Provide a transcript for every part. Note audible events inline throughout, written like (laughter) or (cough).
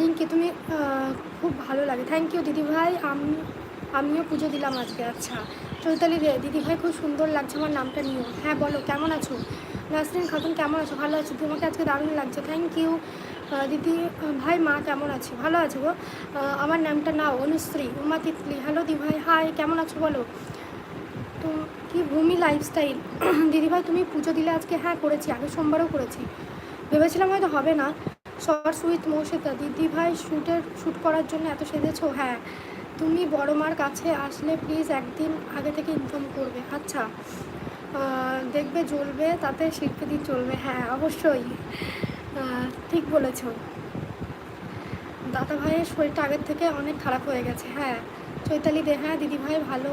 রিঙ্কি, তুমি খুব ভালো লাগে। থ্যাংক ইউ দিদিভাই। আমি, আমিও পুজো দিলাম আজকে আচ্ছা। চৈতালি রে দিদিভাই, খুব সুন্দর লাগছে আমার নামটা নিও হ্যাঁ বলো, কেমন আছো? নাসরিন খাতুন, কেমন আছো? ভালো আছো। তোমাকে আজকে দারুণ লাগছে। থ্যাংক ইউ দিদি, ভাই, মা, কেমন আছে? ভালো আছো গো? আমার নামটা নাও, অনুশ্রী উমা তিতলি। হ্যালো দি ভাই হাই কেমন আছো বলো? তো, কি ভূমি লাইফস্টাইল (coughs) দিদিভাই, তুমি পুজো দিলে আজকে হ্যাঁ করেছি আগে সোমবারও করেছি। ভেবেছিলাম হয়তো হবে না। শর্টস উইথ মৌসিতা দিদি ভাই শ্যুটের শ্যুট করার জন্য এত সেজেছো? হ্যাঁ। তুমি বড় মার কাছে আসলে প্লিজ একদিন আগে থেকে ইনফর্ম করবে। আচ্ছা। দেখবে জ্বলবে, তাতে শিল্পীদি চলবে। হ্যাঁ অবশ্যই। ঠিক বলেছ। দাদা ভাইয়ের শরীরটা আগের থেকে অনেক খারাপ হয়ে গেছে। হ্যাঁ চৈতালি দে হ্যাঁ দিদি ভাই, ভালো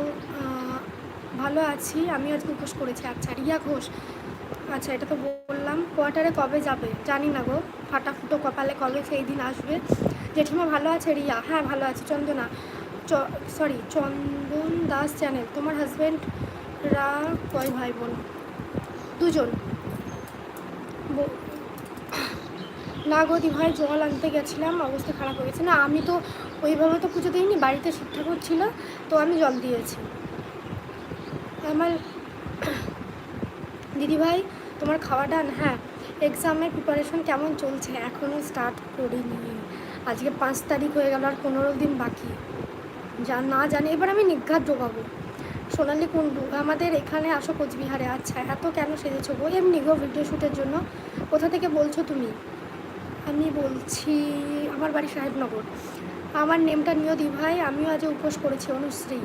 ভালো আছি। আমি আজকে উপোস করেছি। আচ্ছা রিয়া ঘোষ। আচ্ছা এটা তো বললাম কোয়ার্টারে কবে যাবে? জানি না গো। ফাটা ফুটো কপালে কবে সেই দিন আসবে। জেঠিমা, ভালো আছে রিয়া? হ্যাঁ ভালো আছে। চন্দনা? চ সরি চন্দন দাস চ্যানেল তোমার হাজব্যান্ডরা কয় ভাই বোন দুজন না গো দি ভাই জল আনতে গেছিলাম। অবস্থা খারাপ হয়ে গেছে। না, আমি তো ওইভাবে তো পুজো দিইনি। বাড়িতে শিব ঠাকুর ছিল, তো আমি জল দিয়েছি। আমার দিদিভাই তোমার খাওয়া ডান হ্যাঁ এক্সামের প্রিপারেশন কেমন চলছে? এখনও স্টার্ট করিনি। আজকে পাঁচ তারিখ হয়ে গেল আর পনেরো দিন বাকি। যা না জানি, এবার আমি নিঘাত ঢোকাবো সোনালি কুণ্ডু, আমাদের এখানে আসো কোচবিহারে। আচ্ছা এত কেন সেজেছো? গো এমনি গো ভিডিও শ্যুটের জন্য। কোথা থেকে বলছো তুমি? আমি বলছি আমার বাড়ি সাহেবনগর। আমার নেমটা নিও দি ভাই, আমিও আজ উপোস করেছি, অনুশ্রী।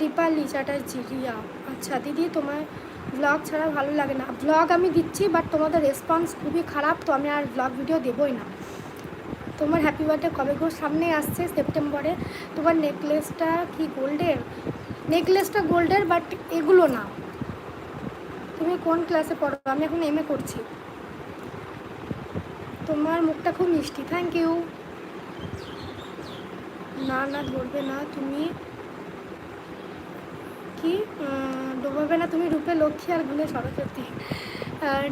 দীপালি চ্যাটার্জি, রিয়া। আচ্ছা দিদি, তোমার ব্লগ ছাড়া ভালো লাগে না। ব্লগ আমি দিচ্ছি বাট তোমাদের রেসপন্স খুবই খারাপ, তো আমি আর ব্লগ ভিডিও দেবই না। তোমার হ্যাপি বার্থডে কবে গো? সামনে আসছে সেপ্টেম্বরে। তোমার নেকলেসটা কি গোল্ডের? নেকলেসটা গোল্ডের বাট এগুলো না। তুমি কোন ক্লাসে পড়ো? আমি এখন এম করছি। তোমার মুখটা খুব মিষ্টি থ্যাংক ইউ না না, ধরবে না। তুমি কি? ডোবাবে না তুমি রূপে লক্ষ্মী আর গুলে সরস্বতী।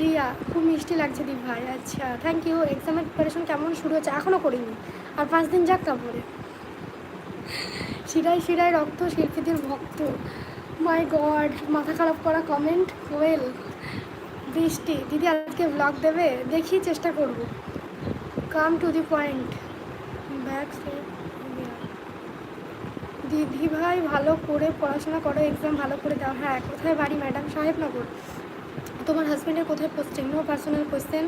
রিয়া, খুব মিষ্টি লাগছে দি ভাই। আচ্ছা থ্যাংক ইউ এক্সামের প্রিপারেশন কেমন শুরু হচ্ছে এখনও করিনি। আর পাঁচ দিন যাক তারপরে। শিরায় শিরায় রক্ত শিল্পীদের ভক্ত। মাই গড মাথা খারাপ করা কমেন্ট ওয়েল বৃষ্টি। দিদি আজকে ব্লগ দেবে? দেখি চেষ্টা করব। Come to the point back দিদি ভাই ভালো করে পড়াশোনা করো এক্সাম ভালো করে দাও। হ্যাঁ কোথায় বাড়ি? ম্যাডাম সাহেবনগর। তোমার হাজব্যান্ডের কোথায় পোস্টিং নো পার্সোনাল কোয়েশ্চেন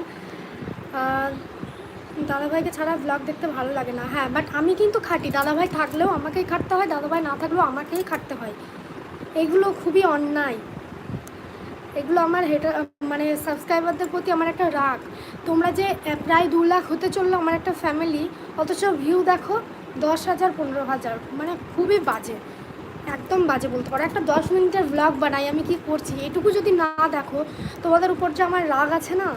দাদাভাইকে ছাড়া ব্লগ দেখতে ভালো লাগে না। হ্যাঁ বাট আমি কিন্তু খাটি। দাদাভাই থাকলেও আমাকেই খাটতে হয়, দাদাভাই না থাকলেও আমাকেই খাটতে হয়। এগুলো খুবই অন্যায়। এগুলো আমার হেটার মানে সাবস্ক্রাইবারদের প্রতি আমার একটা রাগ। তোমরা যে প্রায় দু লাখ হতে চলল আমার একটা ফ্যামিলি অথচ ভিউ দেখো দশ হাজার, পনেরো হাজার মানে খুবই বাজে, একদম বাজে বলতে পারো। একটা দশ মিনিটের ব্লগ বানাই, আমি কি করছি? এটুকু যদি না দেখো, তোমাদের উপর যে আমার রাগ আছে না?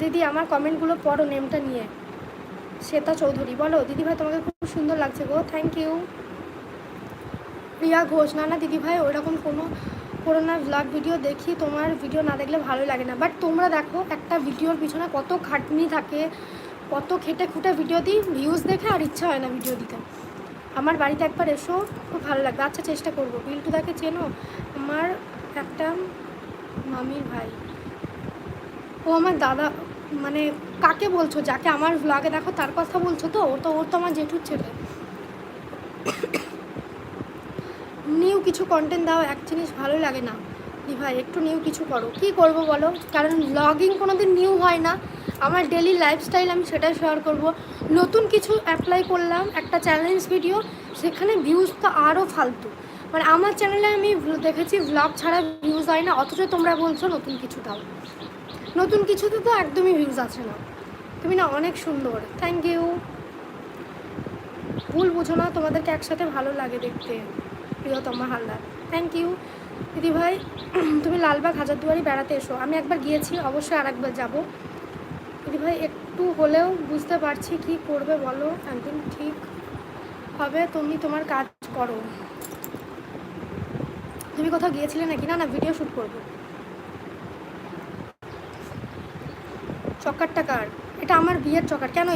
দিদি, আমার কমেন্টগুলো পড়ো নেমটা নিয়ে। শ্বেতা চৌধুরী, বলো, দিদি ভাই, তোমাকে খুব সুন্দর লাগছে গো থ্যাংক ইউ প্রিয়া ঘোষ, না না, দিদি ভাই, ওইরকম কোনো করোনা ব্লগ ভিডিও দেখি, তোমার ভিডিও না দেখলে ভালো লাগে না। বাট তোমরা দেখো, একটা ভিডিওর পিছনে কত খাটনি থাকে কত খেটে খুঁটে ভিডিও দিই ভিউজ দেখে আর ইচ্ছা হয় না ভিডিও দিতে। আমার বাড়িতে একবার এসো, খুব ভালো লাগবে। আচ্ছা চেষ্টা করব। বিল্টুদাকে চেনো? আমার একটা মামির ভাই। ও আমার দাদা মানে কাকে বলছো? যাকে আমার ভ্লগে দেখো, তার কথা বলছো তো? ও তো, ওর তো আমার জেঠুর ছেলে। নিউ কিছু কন্টেন্ট দাও, এক জিনিস ভালো লাগে না। দি ভাই একটু নিউ কিছু করো। কি করব বলো? কারণ ব্লগিং কোনো দিন নিউ হয় না। আমার ডেলি লাইফস্টাইল আমি সেটাই শেয়ার করব। নতুন কিছু অ্যাপ্লাই করলাম, একটা চ্যালেঞ্জ ভিডিও সেখানে ভিউজ তো আরও ফালতু। মানে আমার চ্যানেলে আমি দেখেছি ব্লগ ছাড়া ভিউজ হয় না, অথচ তোমরা বলছো নতুন কিছু দাও। নতুন কিছুতে তো একদমই ভিউজ আছে না। তুমি না অনেক সুন্দর। থ্যাংক ইউ ভুল বুঝো না, তোমাদেরকে একসাথে ভালো লাগে দেখতে, প্রিয়তমা হালদার। থ্যাংক ইউ দিদি ভাই, (clears throat) তুমি লালবাগ হাজারদুয়ারি বেড়াতে এসো। আমি একবার গিয়েছি, অবশ্যই আর একবার যাব। দিদি ভাই, একটু হলেও বুঝতে পারছি কি করবে বলো? একদিন ঠিক হবে, তুমি তোমার কাজ করো। তুমি কোথাও গিয়েছিলে নাকি? না না ভিডিও শ্যুট করব। চকার কার? এটা আমার বিয়ের চকার কেন